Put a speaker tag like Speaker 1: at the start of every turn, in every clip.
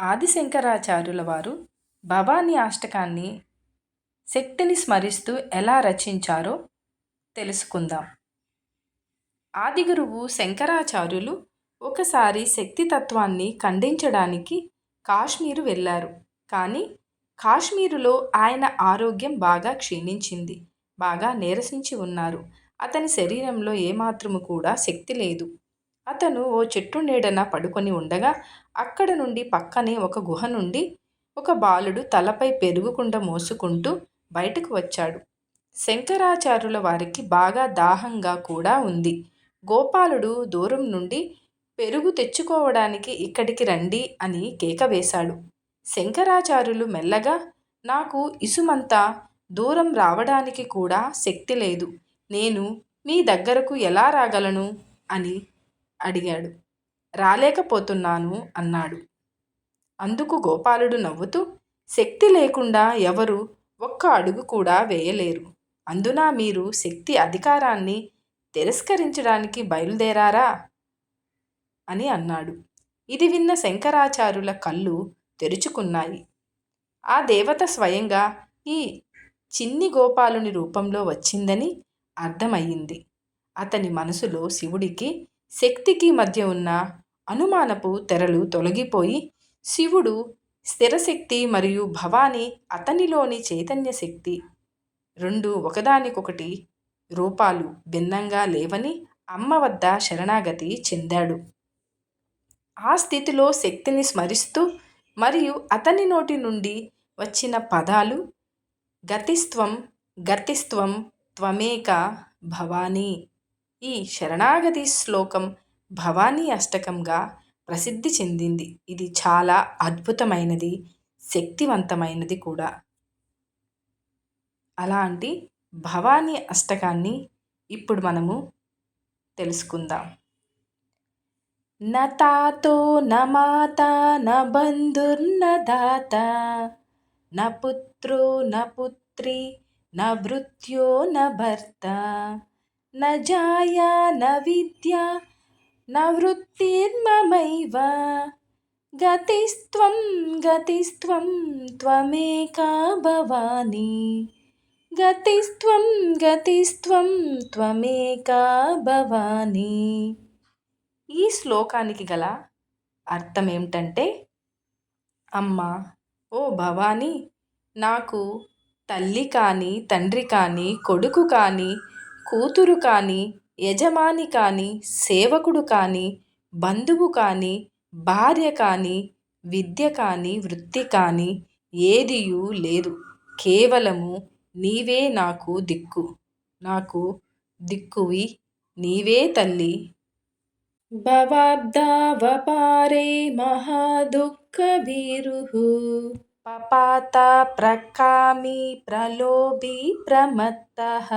Speaker 1: ఆదిశంకరాచార్యుల వారు భవానీ అష్టకాన్ని శక్తిని స్మరిస్తూ ఎలా రచించారో తెలుసుకుందాం. ఆదిగురువు శంకరాచార్యులు ఒకసారి శక్తితత్వాన్ని ఖండించడానికి కాశ్మీరు వెళ్ళారు. కానీ కాశ్మీరులో ఆయన ఆరోగ్యం బాగా క్షీణించింది. బాగా నీరసించి ఉన్నారు. అతని శరీరంలో ఏమాత్రము కూడా శక్తి లేదు. అతను ఓ చెట్టు నీడన పడుకొని ఉండగా అక్కడ నుండి పక్కనే ఒక గుహ నుండి ఒక బాలుడు తలపై పెరుగుకుండ మోసుకుంటూ బయటకు వచ్చాడు. శంకరాచార్యుల వారికి బాగా దాహంగా కూడా ఉంది. గోపాలుడు దూరం నుండి పెరుగు తెచ్చుకోవడానికి ఇక్కడికి రండి అని కేక వేశాడు. శంకరాచార్యులు మెల్లగా నాకు ఇసుమంతా దూరం రావడానికి కూడా శక్తి లేదు. నేను మీ దగ్గరకు ఎలా రాగలను? అని అడిగాడు. రాలేకపోతున్నాను అన్నాడు. అందుకు గోపాలుడు నవ్వుతూ శక్తి లేకుండా ఎవరు ఒక్క అడుగు కూడా వేయలేరు. అందున మీరు శక్తి అధికారాన్ని తిరస్కరించడానికి బయలుదేరారా అని అన్నాడు. ఇది విన్న శంకరాచార్యుల కళ్ళు తెరుచుకున్నాయి. ఆ దేవత స్వయంగా ఈ చిన్ని గోపాలుని రూపంలో వచ్చిందని అర్థమయ్యింది. అతని మనసులో శివుడికి శక్తికి మధ్య ఉన్న అనుమానపు తెరలు తొలగిపోయి శివుడు స్థిరశక్తి మరియు భవాని అతనిలోని చైతన్య శక్తి రెండు ఒకదానికొకటి రూపాలు భిన్నంగా లేవని అమ్మ వద్ద శరణాగతి చెందాడు. ఆ స్థితిలో శక్తిని స్మరిస్తూ మరియు అతని నోటి నుండి వచ్చిన పదాలు గతిస్త్వం గతిస్త్వం త్వమేక భవానీ ఈ శరణాగతి శ్లోకం భవానీ అష్టకంగా ప్రసిద్ధి చెందింది. ఇది చాలా అద్భుతమైనది శక్తివంతమైనది కూడా. అలాంటి భవానీ అష్టకాన్ని ఇప్పుడు మనము తెలుసుకుందాం. నతాతో నమాత న దాత న పుత్రో న పుత్రి న భృత్యో న భర్త న జాయా న విద్యా न वृत्तिर्ममैव गतिस्त्वं गतिस्त्वं त्वमेका भवानी గతిస్త్వం గతిస్త్వం త్వమేకా భవానీ ఈ శ్లోకానికి గల అర్థం ఏమిటంటే అమ్మ ఓ భవానీ నాకు తల్లి కానీ తండ్రి కానీ కొడుకు కానీ కూతురు కానీ యజమాని కానీ సేవకుడు కానీ బంధువు కానీ భార్య కానీ విద్య కానీ వృత్తి కానీ ఏదియూ లేదు. కేవలము నీవే నాకు దిక్కు. నాకు దిక్కువి నీవే తల్లి. భవాబ్దావపారే మహాదుఃఖభీరుః పపాత ప్రకామి ప్రలోభి ప్రమత్తః.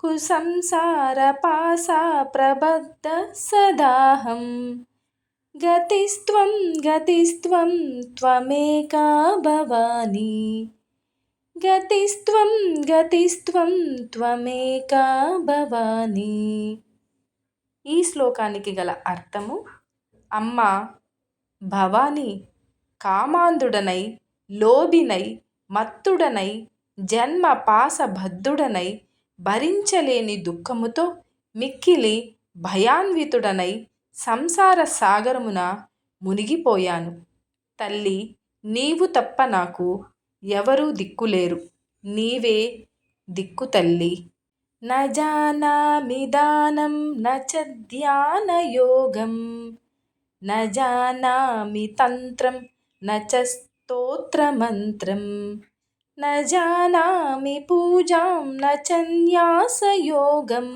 Speaker 1: కుసంసారపాశా సదాహం. గతిస్త్వం గతిస్త్వం త్వమేకా భవానీ. గతిస్త్వం గతిస్త్వం త్వమేకా భవానీ. ఈ శ్లోకానికి గల అర్థము అమ్మ భవాని కామాంధుడనై లోబినై మత్తుడనై జన్మ పాసబద్ధుడనై భరించలేని దుఃఖముతో మిక్కిలి భయాన్వితుడనై సంసార సాగరమున మునిగిపోయాను. తల్లి నీవు తప్ప నాకు ఎవరూ దిక్కులేరు. నీవే దిక్కు తల్లి. నజానామిదానం నచ ధ్యానయోగం నజానామి తంత్రం నచ స్తోత్రమంత్రం न जानामि पूजां न च न्यासयोगं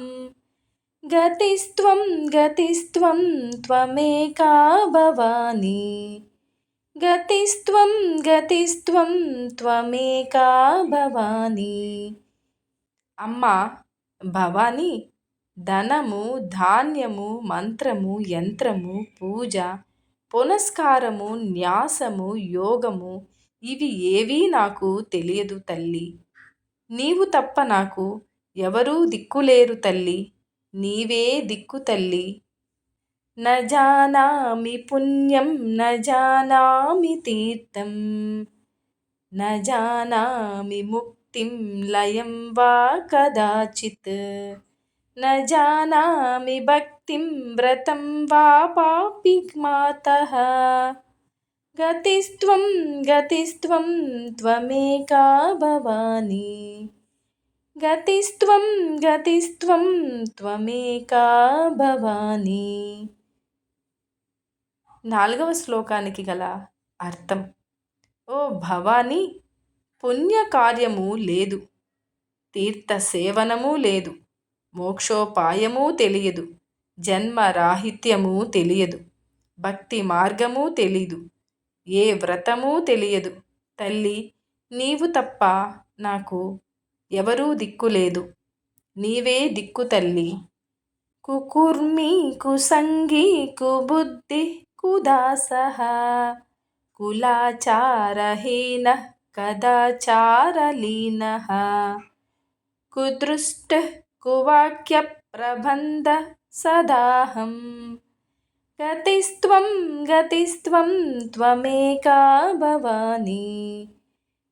Speaker 1: गतिस्त्वं गतिस्त्वं त्वमेका भवानी గతిస్త్వం గతిస్త్వం త్వమేకా భవానీ అమ్మ భవానీ ధనము ధాన్యము మంత్రము యంత్రము పూజ పునస్కారము న్యాసము యోగము ఇవి ఏవీ నాకు తెలియదు తల్లి. నీవు తప్ప నాకు ఎవరూ దిక్కులేరు తల్లి. నీవే దిక్కు తల్లి. నజానామి పుణ్యం నజానామి తీర్థం నజానామి ముక్తిం లయం వా కదాచిత్. నజానామి భక్తిం వ్రతం వా పాపి మాత గతిస్త్వం గతిస్త్వం త్వమేకా భవానీ. గతిస్త్వం గతిస్త్వం త్వమేకా భవానీ. నాలుగవ శ్లోకానికి గల అర్థం. ఓ భవానీ పుణ్యకార్యము లేదు. తీర్థ సేవనము లేదు. మోక్షోపాయము తెలియదు. జన్మరాహిత్యము తెలియదు. భక్తి మార్గము తెలీదు. ఏ వ్రతమూ తెలియదు. తల్లి నీవు తప్ప నాకు ఎవరూ దిక్కులేదు నీవే దిక్కు తల్లి. కుకుర్మి కుసంగి కుబుద్ధి కుదాసహ కులాచారహీన కదాచారలీన కుదృష్ట కువాక్య ప్రబంధ సదాహం. గతిస్త్వం గతిస్త్వం త్వమేకా భవానీ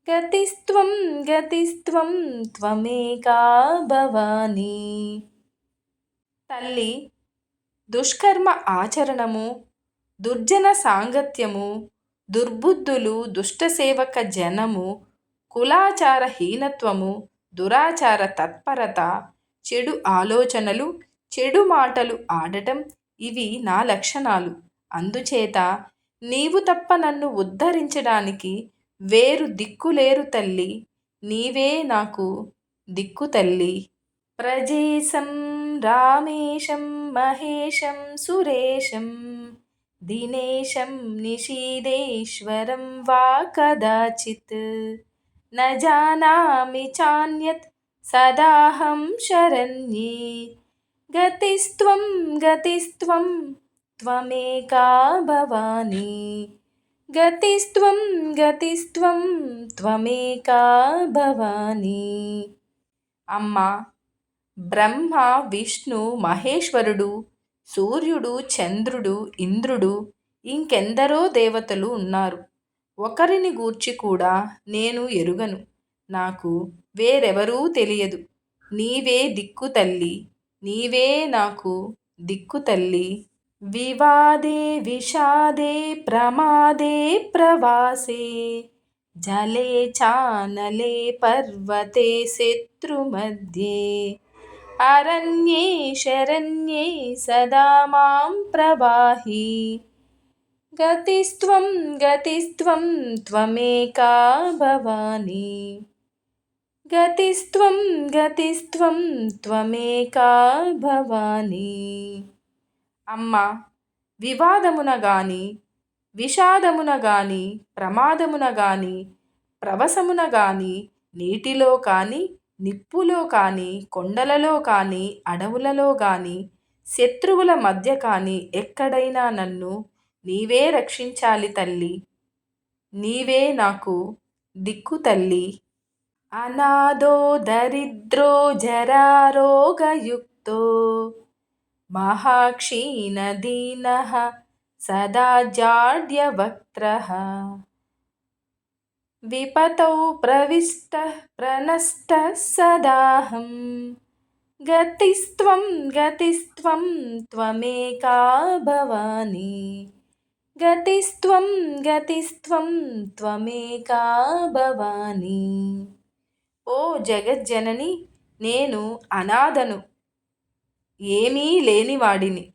Speaker 1: గతిస్త్వం గతిస్త్వం త్వమేకా భవానీ తల్లి దుష్కర్మ ఆచరణము దుర్జన సాంగత్యము దుర్బుద్ధులు దుష్టసేవక జనము కులాచార హీనత్వము దురాచార తత్పరత చెడు ఆలోచనలు చెడు మాటలు ఆడటం ఇవి నా లక్షణాలు. అందుచేత నీవు తప్ప నన్ను ఉద్ధరించడానికి వేరు దిక్కులేరు తల్లి. నీవే నాకు దిక్కు తల్లి. ప్రజేశం రామేశం మహేశం సురేశం దినేశం నిషీదేశ్వరం వా కదాచిత్. న జానామి చాన్యత్ సదాహం శరణ్యే. గతిస్త్వం గతిస్త్వం త్వమేకా భవానీ. గతిస్త్వం గతిస్త్వం త్వమేకా భవానీ. అమ్మ బ్రహ్మ విష్ణు మహేశ్వరుడు సూర్యుడు చంద్రుడు ఇంద్రుడు ఇంకెందరో దేవతలు ఉన్నారు. ఒకరిని గూర్చి కూడా నేను ఎరుగను. నాకు వేరెవరూ తెలియదు. నీవే దిక్కు తల్లి. నీవే నాకు దిక్కు తల్లి. వివాదే విషాదే ప్రమాదే ప్రవాసే. జలే చానలే పర్వతే శత్రుమధ్యే అరణ్యే శరణ్యే సదా మాం ప్రవాహి. గతిస్త్వం గతిస్త్వం త్వమేకా భవానీ. గతిస్త్వం గతిస్త్వం త్వమేకా భవానీ అమ్మ వివాదమున గాని విషాదమున గాని ప్రమాదమున గాని ప్రవసమున గాని నీటిలో కానీ నిప్పులో కానీ కొండలలో కానీ అడవులలో కానీ శత్రువుల మధ్య కానీ ఎక్కడైనా నన్ను నీవే రక్షించాలి తల్లి. నీవే నాకు దిక్కు తల్లి. अनादो दरिद्रो जरारोगयुक्तो। महाक्षीणदीनः सदा जाड्यवक्त्रः। विपतौ प्रविष्टः प्रनष्टः सदाहं। गतिस्त्वं गतिस्त्वं त्वमेका भवानी। गतिस्त्वं गतिस्त्वं त्वमेका भवानी। ఓ జగజ్జనని నేను అనాథను. ఏమీ లేనివాడిని.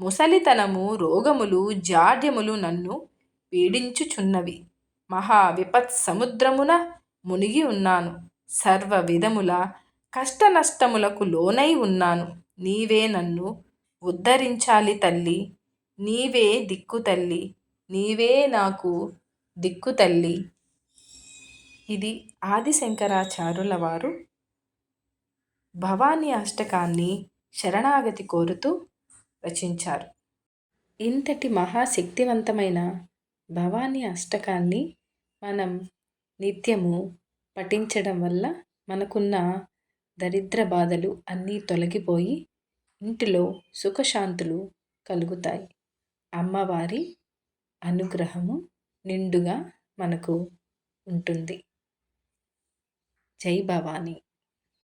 Speaker 1: ముసలితనము రోగములు జాడ్యములు నన్ను పీడించుచున్నవి. మహా విపత్ సముద్రమున మునిగి ఉన్నాను. సర్వ విధముల కష్ట నష్టములకు లోనై ఉన్నాను. నీవే నన్ను ఉద్ధరించాలి తల్లి. నీవే దిక్కు తల్లి. నీవే నాకు దిక్కు తల్లి. ఇది ఆదిశంకరాచార్యుల వారు భవానీ అష్టకాన్ని శరణాగతి కోరుతూ రచించారు. ఇంతటి మహాశక్తివంతమైన భవానీ అష్టకాన్ని మనం నిత్యము పఠించడం వల్ల మనకున్న దరిద్ర బాధలు అన్నీ తొలగిపోయి ఇంటిలో సుఖశాంతులు కలుగుతాయి. అమ్మవారి అనుగ్రహము నిండుగా మనకు ఉంటుంది. జై భవానీ.